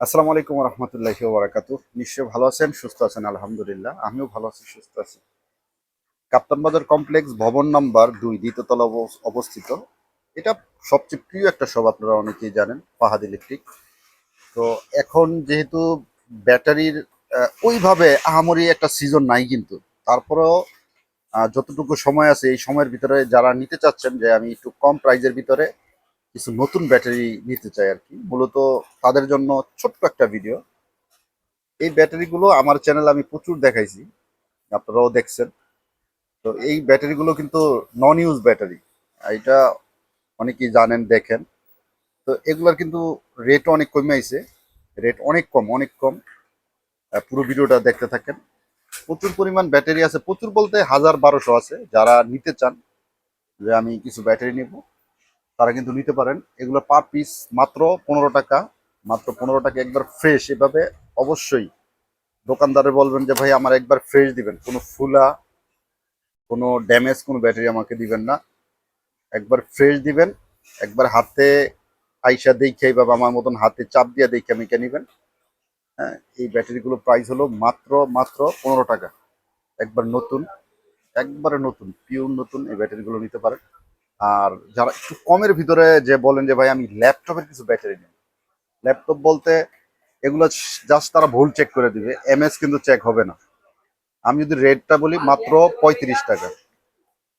আসসালামু আলাইকুম রহমতুল্লাহি ওবরাকাতু নিশ্চয়ই ভালো আছেন, সুস্থ আছেন, আলহামদুলিল্লাহ। আমিও ভালো আছি, সুস্থ আছি। কাপ্তান বাজার কমপ্লেক্স ভবন নাম্বার দুই দ্বিতীয়তলা অব- অবস্থিত। এটা সবচেয়ে প্রিয় একটা শপ, আপনারা অনেকেই জানেন ফাহাদ ইলেকট্রিক। তো এখন যেহেতু ব্যাটারির ওইভাবে আহামরি একটা সিজন নাই কিন্তু। তারপরেও যতটুকু সময় আছে, এই সময়ের ভিতরে যারা নিতে চাচ্ছেন যে আমি একটু কম প্রাইজের ভিতরে কিছু নতুন ব্যাটারি নিতে চাই আর কি। মূলত তাদের জন্য ছোট্ট একটা ভিডিও। এই ব্যাটারিগুলো আমার চ্যানেল আমি প্রচুর দেখাইছি। আপনারাও দেখছেন। তো এই ব্যাটারিগুলো কিন্তু নন ইউজ ব্যাটারি। এটা অনেকেই জানেন, দেখেন। তো এগুলার কিন্তু রেট অনেক কমে আইছে রেট অনেক কম অনেক কম। পুরো ভিডিওটা দেখতে থাকেন। প্রচুর পরিমাণ ব্যাটারি আছে। প্রচুর বলতে হাজার বারোশো আছে। যারা নিতে চান, যে আমি কিছু ব্যাটারি নিব। তারা কিন্তু নিতে পারেন। এগুলো পার পিস মাত্র পনেরো টাকা। মাত্র পনেরো টাকা একবার ফ্রেশ এভাবে অবশ্যই দোকানদারে বলবেন যে, ভাই, আমার একবার ফ্রেশ দিবেন। কোনো ফুলা, কোনো ড্যামেজ কোনো ব্যাটারি আমাকে দিবেন না। একবার ফ্রেশ দিবেন। একবার হাতে আইসা দেখে বা আমার মতন হাতে চাপ দিয়ে দেখে মেখে নিবেন। হ্যাঁ এই ব্যাটারিগুলো প্রাইস হলো মাত্র মাত্র পনেরো টাকা। একবার নতুন, একবারে নতুন পিওর নতুন এই ব্যাটারিগুলো নিতে পারেন। আর যারা একটু কমের ভিতরে যে বলেন যে, ভাই, আমি ল্যাপটপের কিছু ব্যাটারি নিই। ল্যাপটপ বলতে এগুলো জাস্ট তারা ভুল চেক করে দিবে। এমএস কিন্তু চেক হবে না। আমি যদি রেটটা বলি, মাত্র পঁয়ত্রিশ টাকা।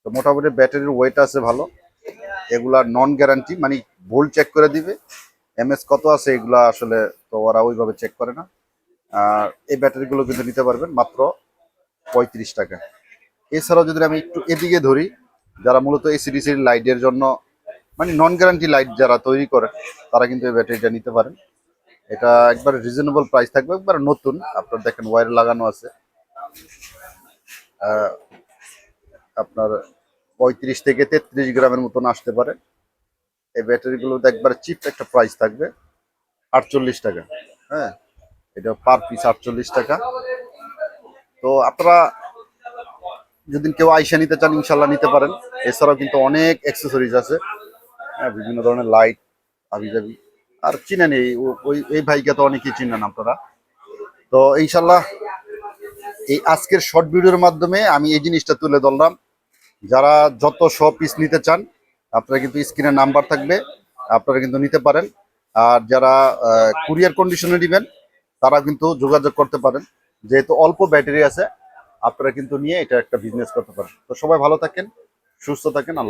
তো মোটামুটি ব্যাটারির ওয়েট আছে ভালো। এগুলা নন গ্যারান্টি মানে ভুল চেক করে দিবে। এমএস কত আছে এগুলা আসলে তো ওরা ওইভাবে চেক করে না। আর এই ব্যাটারিগুলো কিন্তু নিতে পারবেন মাত্র পঁয়ত্রিশ টাকা। এছাড়াও যদি আমি একটু এদিকে ধরি যারা মূলত এসিডিসির লাইটের জন্য মানে নন গ্যারান্টি লাইট যারা তৈরি করে, তারা কিন্তু এই ব্যাটারিটা নিতে পারেন। এটা একবার রিজনেবল প্রাইস থাকবে, একবার নতুন। আপনার দেখেন ওয়্যার লাগানো আছে। আপনার পঁয়ত্রিশ থেকে তেত্রিশ গ্রামের মতন আসতে পারে। এই ব্যাটারিগুলোতে একবার চিপ একটা প্রাইস থাকবে, আটচল্লিশ টাকা। হ্যাঁ এটা পার পিস আটচল্লিশ টাকা। তো আপনারা যদি কেউ আইসা নিতে চান, ইনশাল্লাহ নিতে পারেন। এছাড়াও কিন্তু অনেক অ্যাক্সেসরিজ আছে। হ্যাঁ বিভিন্ন ধরনের লাইট আবি যাবি আর চিনেন এই ওই, এই ভাইকে তো অনেকেই চিনেন আপনারা। তো ইনশাল্লাহ এই আজকের শর্ট ভিডিওর মাধ্যমে আমি এই জিনিসটা তুলে ধরলাম। যারা যত শ পিস নিতে চান, আপনারা কিন্তু স্ক্রিনে নাম্বার থাকবে, আপনারা কিন্তু নিতে পারেন। আর যারা কুরিয়ার কন্ডিশনে নেবেন তারা কিন্তু যোগাযোগ করতে পারেন। যেহেতু অল্প ব্যাটারি আছে আপনারা কিন্তু নিয়ে এটা একটা বিজনেস করতে পারেন। তো সবাই ভালো থাকেন, সুস্থ থাকেন, আল্লাহ